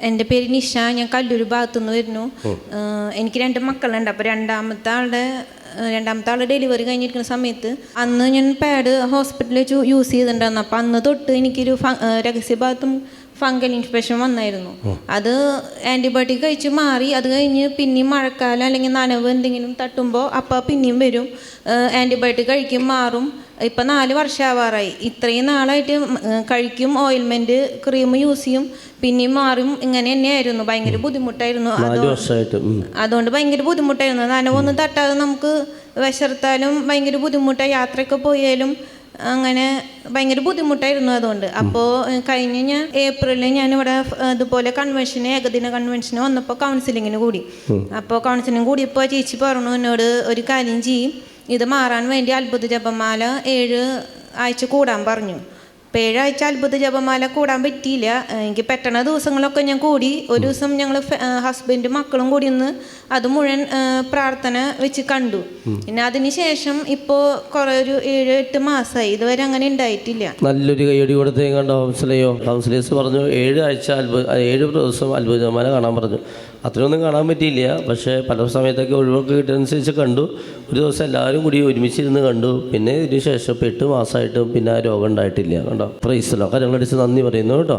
എന്റെ പേര് നിഷ ഞാൻ കല്ലൂർ ഭാഗത്തുനിന്ന് വരുന്നു. എനിക്ക് രണ്ട് മക്കളുണ്ട്. അപ്പോൾ രണ്ടാമത്തെ ആളുടെ രണ്ടാമത്തെ ആളുടെ ഡെലിവറി കഴിഞ്ഞിരിക്കുന്ന സമയത്ത് അന്ന് ഞാൻ പാഡ് ഹോസ്പിറ്റലിൽ വെച്ച് യൂസ് ചെയ്തിട്ടുണ്ടായിരുന്നു. അപ്പോൾ അന്ന് തൊട്ട് എനിക്കൊരു രഹസ്യഭാഗത്തും ഫംഗൽ ഇൻഫെക്ഷൻ വന്നായിരുന്നു. അത് ആന്റിബയോട്ടിക് കഴിച്ച് മാറി അത് കഴിഞ്ഞ് പിന്നെയും മഴക്കാലം അല്ലെങ്കിൽ നനവ് എന്തെങ്കിലും തട്ടുമ്പോൾ അപ്പോൾ പിന്നെയും വരും. ആന്റിബയോട്ടിക് കഴിക്കും മാറും. ഇപ്പം നാല് വർഷമാവാറായി ഇത്രയും നാളായിട്ട് കഴിക്കും ഓയിൽമെന്റ് ക്രീം യൂസ് ചെയ്യും പിന്നെയും മാറും. ഇങ്ങനെ തന്നെയായിരുന്നു. ഭയങ്കര ബുദ്ധിമുട്ടായിരുന്നു. അതുകൊണ്ട് ഭയങ്കര ബുദ്ധിമുട്ടായിരുന്നു. നനവൊന്നും തട്ടാതെ നമുക്ക് വിശർത്താലും ഭയങ്കര ബുദ്ധിമുട്ടായി. യാത്രയൊക്കെ പോയാലും അങ്ങനെ ഭയങ്കര ബുദ്ധിമുട്ടായിരുന്നു അതുകൊണ്ട്. അപ്പോൾ കഴിഞ്ഞ് ഞാൻ ഏപ്രിലിൽ ഞാൻ ഇവിടെ ഇതുപോലെ കൺവെൻഷന് ഏകദിന കൺവെൻഷന് വന്നപ്പോൾ കൗൺസിലിങ്ങിന് കൂടി. അപ്പോൾ കൗൺസിലിംഗ് കൂടിയപ്പോൾ ചേച്ചി പറഞ്ഞു എന്നോട് ഒരു കാര്യം ചെയ്യും. ഇത് മാറാൻ വേണ്ടി അത്ഭുത ജപമാല ഏഴ് ആഴ്ച കൂടാൻ പറഞ്ഞു. അപ്പോൾ ഏഴാഴ്ച അത്ഭുത ജപമാല കൂടാൻ പറ്റിയില്ല. എനിക്ക് പറ്റണ ദിവസങ്ങളൊക്കെ ഞാൻ കൂടി. ഒരു ദിവസം ഞങ്ങൾ ഹസ്ബൻഡും മക്കളും കൂടി ഒന്ന് അത് മുഴുവൻ പ്രാർത്ഥന വെച്ച് കണ്ടു. പിന്നെ അതിന് ശേഷം ഇപ്പോൾ കുറേ ഒരു ഏഴ് എട്ട് മാസമായി ഇതുവരെ അങ്ങനെ ഉണ്ടായിട്ടില്ല നല്ലൊരു കൈയടി കൊടുത്തേ കണ്ടോ കൗൺസിലെയോ? കൗൺസിലേഴ്സ് പറഞ്ഞു ഏഴ് ആഴ്ച അത്ഭുത ഏഴ് ദിവസം അത്ഭുത ജപമാല കാണാൻ പറഞ്ഞു. അത്രയൊന്നും കാണാൻ പറ്റിയില്ല. പക്ഷേ പല സമയത്തൊക്കെ ഒഴിവൊക്കെ കിട്ടിയതനുസരിച്ച് കണ്ടു. ഒരു ദിവസം എല്ലാവരും കൂടി ഒരുമിച്ചിരുന്ന് കണ്ടു. പിന്നെ ഇതിന് ശേഷം ഇപ്പോൾ എട്ട് മാസമായിട്ടും പിന്നെ ആ രോഗം ഉണ്ടായിട്ടില്ല. കണ്ടോ? പ്രൈസലോ കാര്യങ്ങളടിച്ച് നന്ദി പറയുന്നു കേട്ടോ